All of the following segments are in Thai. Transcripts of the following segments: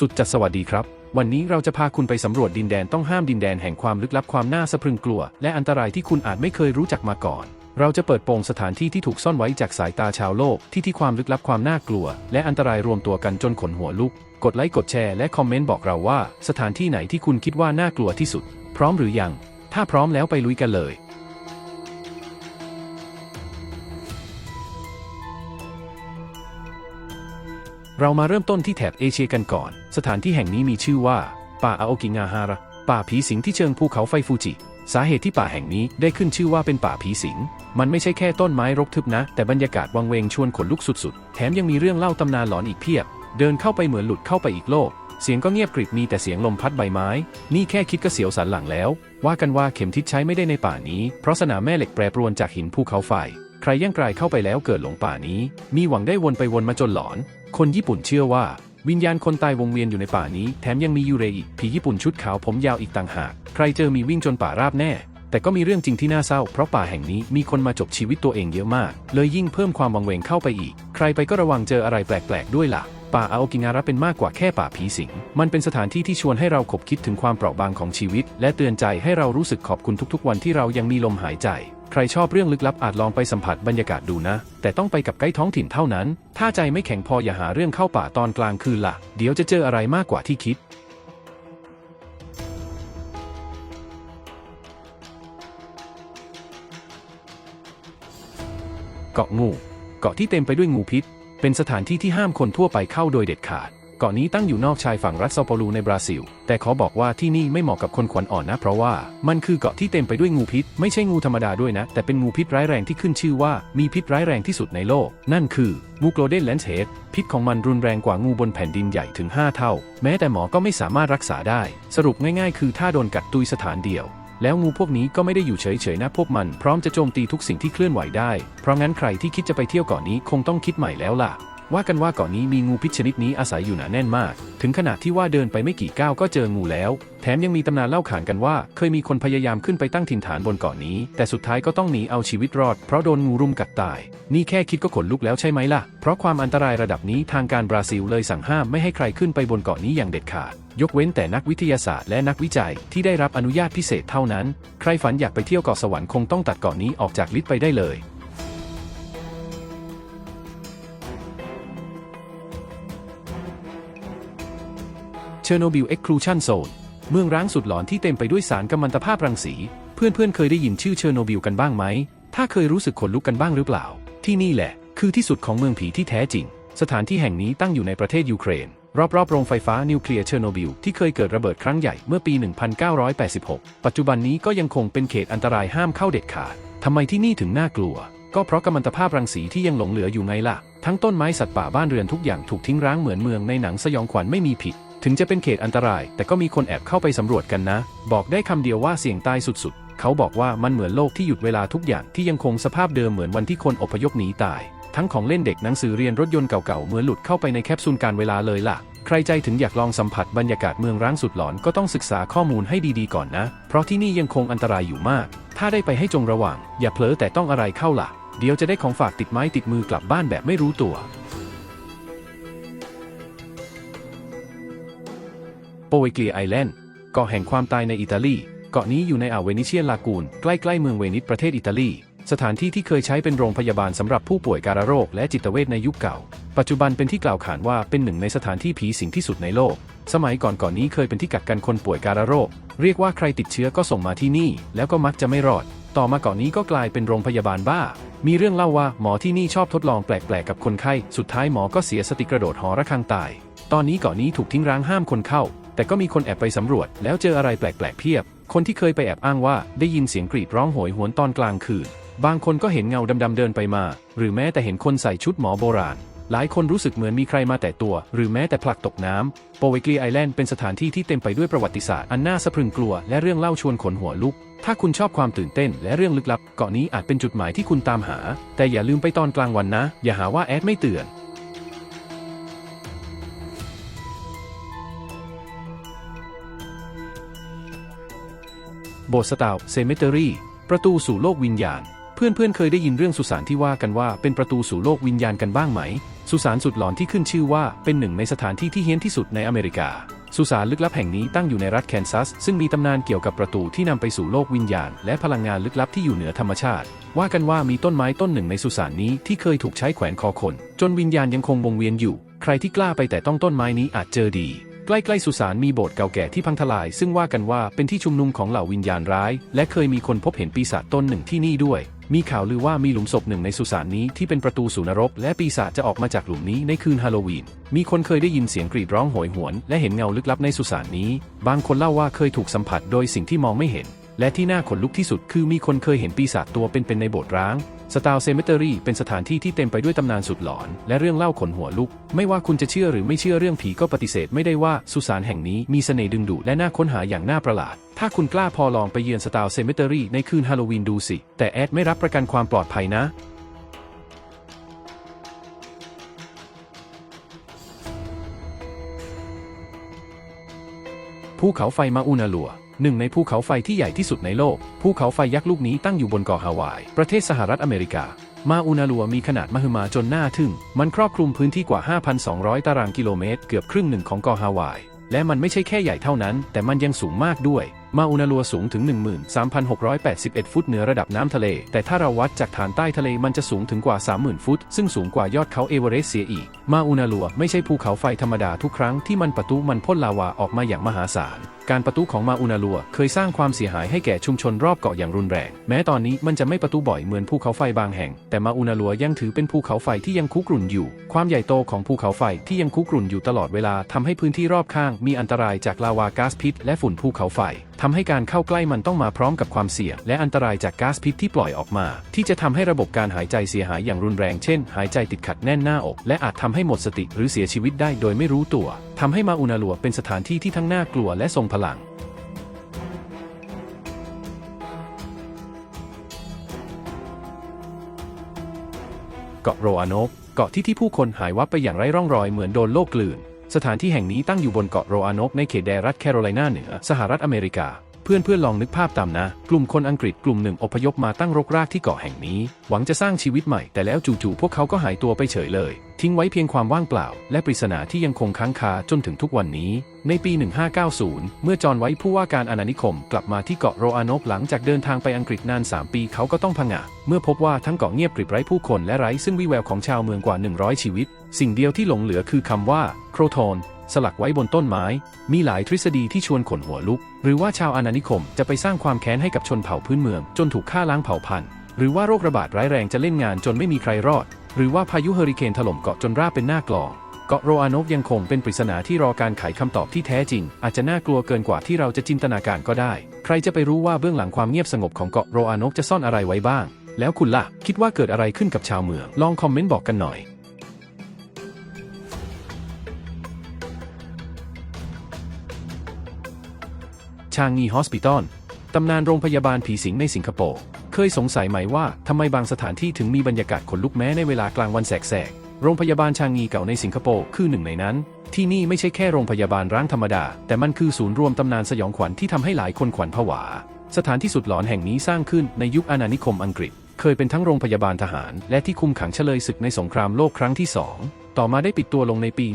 สุดจัดสวัสดีครับ วันนี้เราจะพาคุณไปสำรวจดินแดนต้องห้ามดินแดนแห่งความลึกลับความน่าสะพรึงกลัว และอันตรายที่คุณอาจไม่เคยรู้จักมาก่อน เราจะเปิดโปงสถานที่ที่ถูกซ่อนไว้จากสายตาชาวโลกที่ที่ความลึกลับความน่ากลัว และอันตรายรวมตัวกันจนขนหัวลุก กดไลค์กดแชร์และคอมเมนต์บอกเราว่า สถานที่ไหนที่คุณคิดว่าน่ากลัวที่สุด พร้อมหรือยัง ถ้าพร้อมแล้วไปลุยกันเลย เรามาเริ่มต้นที่แถบเอเชียกันก่อน สถานที่แห่งนี้มีชื่อว่า ป่าอาโอกิงาฮาระ ป่าผีสิงที่เชิงภูเขาไฟฟูจิ สาเหตุที่ป่าแห่งนี้ได้ขึ้นชื่อว่าเป็นป่าผีสิง มันไม่ใช่แค่ต้นไม้รกทึบนะ แต่บรรยากาศวังเวงชวนขนลุกสุดๆ แถมยังมีเรื่องเล่าตำนานหลอนอีกเพียบ เดินเข้าไปเหมือนหลุดเข้าไปอีกโลก เสียงก็เงียบกริบมีแต่เสียงลมพัดใบไม้ นี่แค่คิดก็เสียวสันหลังแล้ว ว่ากันว่าเข็มทิศใช้ไม่ได้ในป่านี้ เพราะสนามแม่เหล็กแปรปรวนจากหินภูเขาไฟ ใครย่างกลายเข้าไปแล้วเกิดหลงป่านี้ มีหวังได้วนไปวนมาจนหลอน คนญี่ปุ่นเชื่อว่า วิญญาณคนตายวงเวียนอยู่ในป่านี้ แถมยังมียูเรอีกผีญี่ปุ่นชุดขาวผมยาวอีกต่างหาก ใครเจอมีวิ่งจนป่าราบแน่ แต่ก็มีเรื่องจริงที่น่าเศร้า เพราะป่าแห่งนี้มีคนมาจบชีวิตตัวเองเยอะมาก เลยยิ่งเพิ่มความวังเวงเข้าไปอีก ใครไปก็ระวังเจออะไรแปลกๆด้วยล่ะป่าอาโอกิงาระเป็นมากกว่าแค่ป่าผีสิง มันเป็นสถานที่ที่ชวนให้เราขบคิดถึงความเปราะบางของชีวิต และเตือนใจให้เรารู้สึกขอบคุณทุกๆ วันที่เรายังมีลมหายใจ ใครชอบเรื่องลึกลับอาจลองไปสัมผัสบรรยากาศดูนะ แต่ต้องไปกับไกด์ท้องถิ่นเท่านั้น ถ้าใจไม่แข็งพออย่าหาเรื่องเข้าป่าตอนกลางคืนล่ะ เดี๋ยวจะเจออะไรมากกว่าที่คิดเกาะงู เกาะที่เต็มไปด้วยงูพิษ เป็นสถานที่ที่ห้ามคนทั่วไปเข้าโดยเด็ดขาด เกาะนี้ตั้งอยู่นอกชายฝั่งรัฐเซาเปาโลูในบราซิล แต่ขอบอกว่าที่นี่ไม่เหมาะกับคนขวัญอ่อนนะ เพราะว่ามันคือเกาะที่เต็มไปด้วยงูพิษ ไม่ใช่งูธรรมดาด้วยนะ แต่เป็นงูพิษร้ายแรงที่ขึ้นชื่อว่ามีพิษร้ายแรงที่สุดในโลก นั่นคืองูโกลเด้นแลนเฮดพิษของมันรุนแรงกว่างูบนแผ่นดินใหญ่ถึง 5 เท่า แม้แต่หมอก็ไม่สามารถรักษาได้ สรุปง่ายๆ คือถ้าโดนกัดตุยสถานเดียวแล้วงูพวกนี้ก็ไม่ได้อยู่เฉยๆนะพวกมันพร้อมจะโจมตีทุกสิ่งที่เคลื่อนไหวได้ เพราะงั้นใครที่คิดจะไปเที่ยวเกาะนี้คงต้องคิดใหม่แล้วล่ะ ว่ากันว่าเกาะนี้มีงูพิษชนิดนี้อาศัยอยู่หนาแน่นมาก ถึงขนาดที่ว่าเดินไปไม่กี่ก้าวก็เจองูแล้ว แถมยังมีตำนานเล่าขานกันว่า เคยมีคนพยายามขึ้นไปตั้งถิ่นฐานบนเกาะนี้ แต่สุดท้ายก็ต้องหนีเอาชีวิตรอดเพราะโดนงูรุมกัดตาย นี่แค่คิดก็ขนลุกแล้วใช่ไหมล่ะ เพราะความอันตรายระดับนี้ทางการบราซิลเลยสั่งห้ามไม่ให้ใครขึ้นไปบนเกาะนี้อย่างเด็ดขาด ยกเว้นแต่นักวิทยาศาสตร์และนักวิจัยที่ได้รับอนุญาตพิเศษเท่านั้น ใครฝันอยากไปเที่ยวเกาะสวรรค์คงต้องตัดเกาะนี้ออกจากลิสต์ไปได้เลย ชอร์โนบิลเอ็กคลูชันโซนเมืองร้างสุดหลอนที่เต็มไปด้วยสารกัมมันตภาพรังสี เพื่อนๆเคยได้ยินชื่อเชอร์โนบิลกันบ้างไหม ถ้าเคยรู้สึกขนลุกกันบ้างหรือเปล่า ที่นี่แหละ คือที่สุดของเมืองผีที่แท้จริง สถานที่แห่งนี้ตั้งอยู่ในประเทศยูเครน รอบๆโรงไฟฟ้านิวเคลียร์เชอร์โนบิลที่เคยเกิดระเบิดครั้งใหญ่เมื่อปี 1986 ปัจจุบันนี้ก็ยังคงเป็นเขตอันตรายห้ามเข้าเด็ดขาดทำไมที่นี่ถึงน่ากลัว ก็เพราะกัมมันตภาพรังสีที่ยังหลงเหลืออยู่ไงล่ะ ทั้งต้นไม้สัตว์ป่าบ้านเรือนทุกอย่างถูกทิ้งร้างเหมือนเมืองในหนังสยองขวัญไม่มีผิด ถึงจะเป็นเขตอันตราย แต่ก็มีคนแอบเข้าไปสำรวจกันนะ บอกได้คำเดียวว่าเสี่ยงตายสุดๆ เขาบอกว่ามันเหมือนโลกที่หยุดเวลาทุกอย่างที่ยังคงสภาพเดิมเหมือนวันที่คนอพยพหนีตาย ทั้งของเล่นเด็กหนังสือเรียนรถยนต์เก่าๆเหมือนหลุดเข้าไปในแคปซูลการเวลาเลยล่ะ ใครใจถึงอยากลองสัมผัสบรรยากาศเมืองร้างสุดหลอนก็ต้องศึกษาข้อมูลให้ดีๆก่อนนะ เพราะที่นี่ยังคงอันตรายอยู่มาก ถ้าได้ไปให้จงระวัง อย่าเผลอแต่ต้องอะไรเข้าล่ะ เดี๋ยวจะได้ของฝากติดไม้ติดมือกลับบ้านแบบไม่รู้ตัว โปเวเกียไอแลนด์เกาะแห่งความตายในอิตาลี เกาะนี้อยู่ในอ่าวเวนิเชียนลากูน ใกล้ๆเมืองเวนิสประเทศอิตาลี สถานที่ที่เคยใช้เป็นโรงพยาบาลสำหรับผู้ป่วยการโรคและจิตเวชในยุคเก่า ปัจจุบันเป็นที่กล่าวขานว่าเป็นหนึ่งในสถานที่ผีสิงที่สุดในโลก สมัยก่อนก่อนนี้เคยเป็นที่กักกันคนป่วยการโรค เรียกว่าใครติดเชื้อก็ส่งมาที่นี่ แล้วก็มักจะไม่รอด ต่อมาเกาะนี้ก็กลายเป็นโรงพยาบาลบ้า มีเรื่องเล่าว่าหมอที่นี่ชอบทดลองแปลกๆกับคนไข้ สุดท้ายหมอก็เสียสติกระโดดหอระฆังตาย ตอนนี้เกาะนี้ถูกทิ้งร้างห้ามคนเข้า แต่ก็มีคนแอบไปสำรวจ แล้วเจออะไรแปลกๆเพียบ คนที่เคยไปแอบอ้างว่าได้ยินเสียงกรีดร้องโหยหวนตอนกลางคืน บางคนก็เห็นเงาดำๆเดินไปมา หรือแม้แต่เห็นคนใส่ชุดหมอโบราณ หลายคนรู้สึกเหมือนมีใครมาแต่ตัว หรือแม้แต่ผลักตกน้ำโปเวกลีไอแลนด์เป็นสถานที่ที่เต็มไปด้วยประวัติศาสตร์อันน่าสะพรึงกลัวและเรื่องเล่าชวนขนหัวลุก ถ้าคุณชอบความตื่นเต้นและเรื่องลึกลับเกาะนี้อาจเป็นจุดหมายที่คุณตามหา แต่อย่าลืมไปตอนกลางวันนะ อย่าหาว่าแอดไม่เตือน โบสถ์สตาวเซเมเตอรี่ ประตูสู่โลกวิญญาณ เพื่อนๆเคยได้ยินเรื่องสุสานที่ว่ากันว่าเป็นประตูสู่โลกวิญญาณกันบ้างไหม สุสานสุดหลอนที่ขึ้นชื่อว่าเป็นหนึ่งในสถานที่ที่เฮี้ยนที่สุดในอเมริกา สุสานลึกลับแห่งนี้ตั้งอยู่ในรัฐแคนซัส ซึ่งมีตำนานเกี่ยวกับประตูที่นำไปสู่โลกวิญญาณ และพลังงานลึกลับที่อยู่เหนือธรรมชาติ ว่ากันว่ามีต้นไม้ต้นหนึ่งในสุสานนี้ที่เคยถูกใช้แขวนคอคน จนวิญญาณยังคงวงเวียนอยู่ ใครที่กล้าไปแต่ต้องต้นไม้นี้อาจเจอดี ใกล้ๆสุสานมีโบสถ์เก่าแก่ที่พังทลาย ซึ่งว่ากันว่าเป็นที่ชุมนุมของเหล่าวิญญาณร้าย และเคยมีคนพบเห็นปีศาจตนหนึ่งที่นี่ด้วย มีข่าวลือว่ามีหลุมศพหนึ่งในสุสานนี้ที่เป็นประตูสู่นรก และปีศาจจะออกมาจากหลุมนี้ในคืนฮาโลวีน มีคนเคยได้ยินเสียงกรีดร้องโหยหวน และเห็นเงาลึกลับในสุสานนี้ บางคนเล่าว่าเคยถูกสัมผัสโดยสิ่งที่มองไม่เห็น และที่น่าขนลุกที่สุดคือมีคนเคยเห็นปีศาจตัวเป็นๆในโบสถ์ร้าง สตาลเซมิเตอรี่เป็นสถานที่ที่เต็มไปด้วยตำนานสุดหลอน และเรื่องเล่าขนหัวลุก ไม่ว่าคุณจะเชื่อหรือไม่เชื่อเรื่องผีก็ปฏิเสธไม่ได้ว่าสุสานแห่งนี้มีเสน่ห์ดึงดูดและน่าค้นหาอย่างน่าประหลาด ถ้าคุณกล้าพอลองไปเยือนสตาลเซมิเตอรี่ในคืนฮาโลวีนดูสิ แต่แอดไม่รับประกันความปลอดภัยนะภูเขาไฟมาอุนาลัว หนึ่งในภูเขาไฟที่ใหญ่ที่สุดในโลก ภูเขาไฟยักษ์ลูกนี้ตั้งอยู่บนเกาะฮาวาย ประเทศสหรัฐอเมริกา มาอุนาลัวมีขนาดมหึมาจนน่าทึ่ง มันครอบคลุมพื้นที่กว่า 5,200 ตารางกิโลเมตร เกือบครึ่งหนึ่งของเกาะฮาวาย และมันไม่ใช่แค่ใหญ่เท่านั้น แต่มันยังสูงมากด้วย มาอุนาลัวสูงถึง 13,681 ฟุตเหนือระดับน้ำทะเล แต่ถ้าเราวัดจากฐานใต้ทะเลมันจะสูงถึงกว่า 30,000 ฟุต ซึ่งสูงกว่ายอดเขาเอเวอเรสต์เสียอีก มาอุนาลัวไม่ใช่ภูเขาไฟธรรมดาทุกครั้งที่มันปะทุมันพ่นลาวาออกมาอย่างมหาศาลการปะทุของมาอุนาลัวเคยสร้างความเสียหายให้แก่ชุมชนรอบเกาะอย่างรุนแรง แม้ตอนนี้มันจะไม่ปะทุบ่อยเหมือนภูเขาไฟบางแห่ง แต่มาอุนาลัวยังถือเป็นภูเขาไฟที่ยังคุกรุ่นอยู่ ความใหญ่โตของภูเขาไฟที่ยังคุกรุ่นอยู่ตลอดเวลาทำให้พื้นที่รอบข้างมีอันตรายจากลาวาก๊าซพิษและฝุ่นภูเขาไฟ ทำให้การเข้าใกล้มันต้องมาพร้อมกับความเสี่ยง และอันตรายจากก๊าซพิษที่ปล่อยออกมา ที่จะทำให้ระบบการหายใจเสียหายอย่างรุนแรง เช่น หายใจติดขัดแน่นหน้าอก และอาจทำให้หมดสติหรือเสียชีวิตได้โดยไม่รู้ตัวทำให้มาอุนาลัวเป็นสถานที่ที่ทั้งน่ากลัวและทรงพลังเกาะโรอาโนกเกาะที่ที่ผู้คนหายวับไปอย่างไร้ร่องรอยเหมือนโดนโลกกลืน สถานที่แห่งนี้ตั้งอยู่บนเกาะโรอาโนกในเขตแดรัฐแคโรไลนาเหนือ สหรัฐอเมริกา เพื่อนเพื่อนๆลองนึกภาพตามนะ กลุ่มคนอังกฤษกลุ่มหนึ่งอพยพมาตั้งรกรากที่เกาะแห่งนี้ หวังจะสร้างชีวิตใหม่ แต่แล้วจู่ๆพวกเขาก็หายตัวไปเฉยเลย ทิ้งไว้เพียงความว่างเปล่า และปริศนาที่ยังคงค้างคาจนถึงทุกวันนี้ ในปี 1590 เมื่อจอห์นไว้ผู้ว่าการอาณานิคม กลับมาที่เกาะโรอาโนกหลังจากเดินทางไปอังกฤษนาน 3 ปีเขาก็ต้องผงะเมื่อพบว่าทั้งเกาะเงียบกริบไร้ผู้คนและไร้ซึ่งวิแววของชาวเมืองกว่า 100 ชีวิต สิ่งเดียวที่หลงเหลือคือคำว่าโครโทน สลักไว้บนต้นไม้ มีหลายทฤษฎีที่ชวนขนหัวลุก หรือว่าชาวอาณานิคมจะไปสร้างความแค้นให้กับชนเผ่าพื้นเมือง จนถูกฆ่าล้างเผ่าพันธุ์ หรือว่าโรคระบาดร้ายแรงจะเล่นงานจนไม่มีใครรอด หรือว่าพายุเฮอริเคนถล่มเกาะจนราบเป็นหน้ากลองเกาะโรอาโนกยังคงเป็นปริศนาที่รอการไขคำตอบที่แท้จริง อาจจะน่ากลัวเกินกว่าที่เราจะจินตนาการก็ได้ ใครจะไปรู้ว่าเบื้องหลังความเงียบสงบของเกาะโรอาโนกจะซ่อนอะไรไว้บ้าง แล้วคุณล่ะ คิดว่าเกิดอะไรขึ้นกับชาวเมือง ลองคอมเมนต์บอกกันหน่อย ชางงีฮอสปิตอลตำนานโรงพยาบาลผีสิงในสิงคโปร์ เคยสงสัยไหมว่าทำไมบางสถานที่ถึงมีบรรยากาศขนลุกแม้ในเวลากลางวันแสกๆ โรงพยาบาลชางงีเก่าในสิงคโปร์คือหนึ่งในนั้น ที่นี่ไม่ใช่แค่โรงพยาบาลร้างธรรมดา แต่มันคือศูนย์รวมตำนานสยองขวัญที่ทำให้หลายคนขวัญผวา สถานที่สุดหลอนแห่งนี้สร้างขึ้นในยุคอาณานิคมอังกฤษ เคยเป็นทั้งโรงพยาบาลทหาร และที่คุมขังเฉลยศึกในสงครามโลกครั้งที่สองต่อมาได้ปิดตัวลงในปี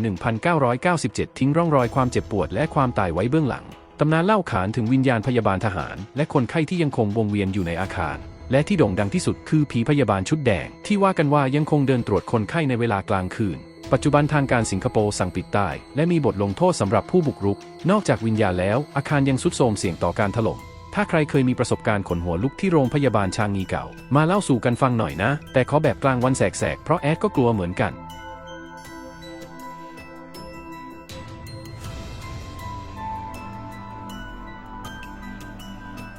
1997 ทิ้งร่องรอยความเจ็บปวดและความตายไว้เบื้องหลัง ตำนานเล่าขานถึงวิญญาณพยาบาลทหาร และคนไข้ที่ยังคงวงเวียนอยู่ในอาคาร และที่โด่งดังที่สุดคือผีพยาบาลชุดแดง ที่ว่ากันว่ายังคงเดินตรวจคนไข้ในเวลากลางคืน ปัจจุบันทางการสิงคโปร์สั่งปิดตาย และมีบทลงโทษสำหรับผู้บุกรุก นอกจากวิญญาณแล้ว อาคารยังสุดโทรมเสี่ยงต่อการถล่มถ้าใครเคยมีประสบการณ์ขนหัวลุกที่โรงพยาบาลชางงีเก่า มาเล่าสู่กันฟังหน่อยนะ แต่ขอแบบกลางวันแสกๆ เพราะแอดก็กลัวเหมือนกัน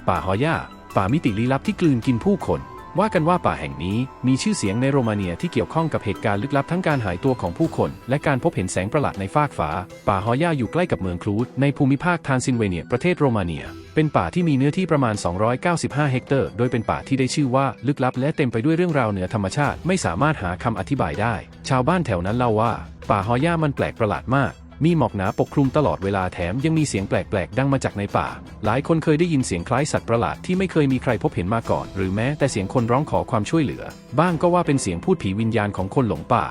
ป่าฮอย่า ป่ามิติลี้ลับที่กลืนกินผู้คน ว่ากันว่าป่าแห่งนี้มีชื่อเสียงในโรมาเนียที่เกี่ยวข้องกับเหตุการณ์ลึกลับทั้งการหายตัวของผู้คน และการพบเห็นแสงประหลาดในฟากฟ้า ป่าฮอย่าอยู่ใกล้กับเมืองคลูดในภูมิภาคทานซิลเวเนีย ประเทศโรมาเนีย เป็นป่าที่มีเนื้อที่ประมาณ 295 เฮกเตอร์ โดยเป็นป่าที่ได้ชื่อว่าลึกลับ และเต็มไปด้วยเรื่องราวเหนือธรรมชาติไม่สามารถหาคำอธิบายได้ ชาวบ้านแถวนั้นเล่าว่า ป่าฮอย่ามันแปลกประหลาดมาก มีหมอกหนาปกคลุมตลอดเวลาแถมยังมีเสียงแปลกๆ ดังมาจากในป่า หลายคนเคยได้ยินเสียงคล้ายสัตว์ประหลาดที่ไม่เคยมีใครพบเห็นมาก่อน หรือแม้แต่เสียงคนร้องขอความช่วยเหลือ บ้างก็ว่าเป็นเสียงพูดผีวิญญาณของคนหลงป่า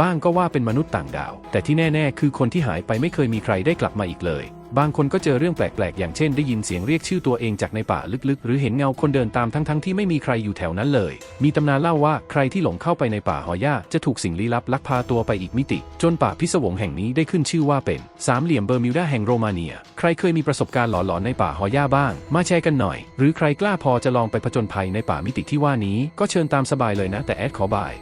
บ้างก็ว่าเป็นมนุษย์ต่างดาว แต่ที่แน่ ๆ คือคนที่หายไปไม่เคยมีใครได้กลับมาอีกเลย บางคนก็เจอเรื่องแปลก ๆ อย่างเช่นได้ยินเสียงเรียกชื่อตัวเองจากในป่าลึก ๆ หรือเห็นเงาคนเดินตามทั้ง ๆ ที่ไม่มีใครอยู่แถวนั้นเลย มีตำนานเล่าว่าใครที่หลงเข้าไปในป่าหอยาจะถูกสิ่งลี้ลับลักพาตัวไปอีกมิติ จนป่าพิศวงแห่งนี้ได้ขึ้นชื่อว่าเป็นสามเหลี่ยมเบอร์มิวดาแห่งโรมาเนีย ใครเคยมีประสบการณ์หลอนๆในป่าหอยาบ้าง มาแชร์กันหน่อย หรือใครกล้าพอจะลองไปผจญภัยในป่ามิติที่ว่านี้ ก็เชิญตามสบายเลยนะแต่แอดขอบาย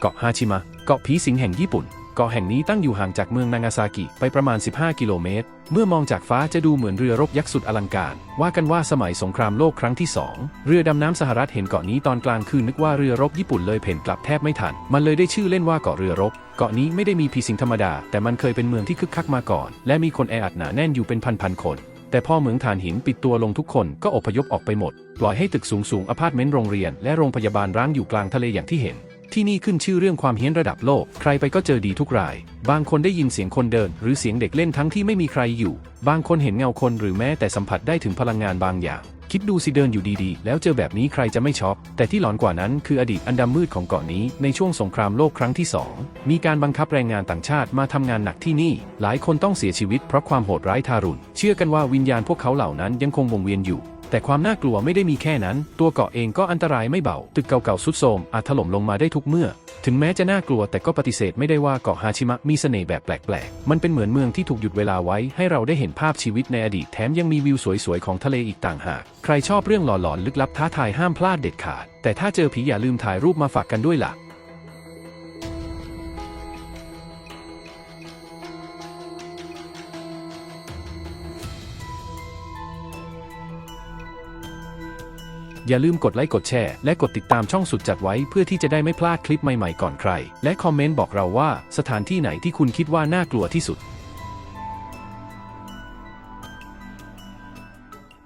เกาะฮาชิมะ เกาะผีสิงแห่งญี่ปุ่น เกาะแห่งนี้ตั้งอยู่ห่างจากเมืองนางาซากิไปประมาณ 15 กิโลเมตร เมื่อมองจากฟ้าจะดูเหมือนเรือรบยักษ์สุดอลังการ ว่ากันว่าสมัยสงครามโลกครั้งที่ 2 เรือดำน้ำสหรัฐเห็นเกาะนี้ตอนกลางคืนนึกว่าเรือรบญี่ปุ่นเลยเพ่นกลับแทบไม่ทัน มันเลยได้ชื่อเล่นว่าเกาะเรือรบ เกาะนี้ไม่ได้มีผีสิงธรรมดา แต่มันเคยเป็นเมืองที่คึกคักมาก่อน และมีคนแออัดหนาแน่นอยู่เป็นพันๆคนแต่พอเหมืองถ่านหินปิดตัวลงทุกคนก็อพยพออกไปหมด ปล่อยให้ตึกสูงสูงๆอพาร์ตเมนต์โรงเรียนและโรงพยาบาลร้างอยู่กลางทะเลอย่างที่เห็น ที่นี่ขึ้นชื่อเรื่องความเฮี้ยนระดับโลก ใครไปก็เจอดีทุกราย บางคนได้ยินเสียงคนเดิน หรือเสียงเด็กเล่นทั้งที่ไม่มีใครอยู่ บางคนเห็นเงาคนหรือแม้แต่สัมผัสได้ถึงพลังงานบางอย่าง คิดดูสิเดินอยู่ดีๆ แล้วเจอแบบนี้ใครจะไม่ช็อก แต่ที่หลอนกว่านั้นคืออดีตอันดำมืดของเกาะนี้ ในช่วงสงครามโลกครั้งที่ 2 มีการบังคับแรงงานต่างชาติมาทำงานหนักที่นี่ หลายคนต้องเสียชีวิตเพราะความโหดร้ายทารุณ เชื่อกันว่าวิญญาณพวกเขาเหล่านั้นยังคงวงเวียนอยู่ แต่ความน่ากลัวไม่ได้มีแค่นั้น ตัวเกาะเองก็อันตรายไม่เบา ตึกเก่าๆสุดโทรมอาจถล่มลงมาได้ทุกเมื่อ ถึงแม้จะน่ากลัวแต่ก็ปฏิเสธไม่ได้ว่าเกาะฮาชิมะมีเสน่ห์แบบแปลกๆ มันเป็นเหมือนเมืองที่ถูกหยุดเวลาไว้ ให้เราได้เห็นภาพชีวิตในอดีตแถมยังมีวิวสวยๆของทะเลอีกต่างหาก ใครชอบเรื่องหลอนๆลึกลับท้าทายห้ามพลาดเด็ดขาด แต่ถ้าเจอผีอย่าลืมถ่ายรูปมาฝากกันด้วยล่ะ อย่าลืมกดไลค์กดแชร์และกดติดตามช่องสุดจัดไว้เพื่อที่จะได้ไม่พลาดคลิปใหม่ๆก่อนใคร และคอมเมนต์บอกเราว่าสถานที่ไหนที่คุณคิดว่าน่ากลัวที่สุด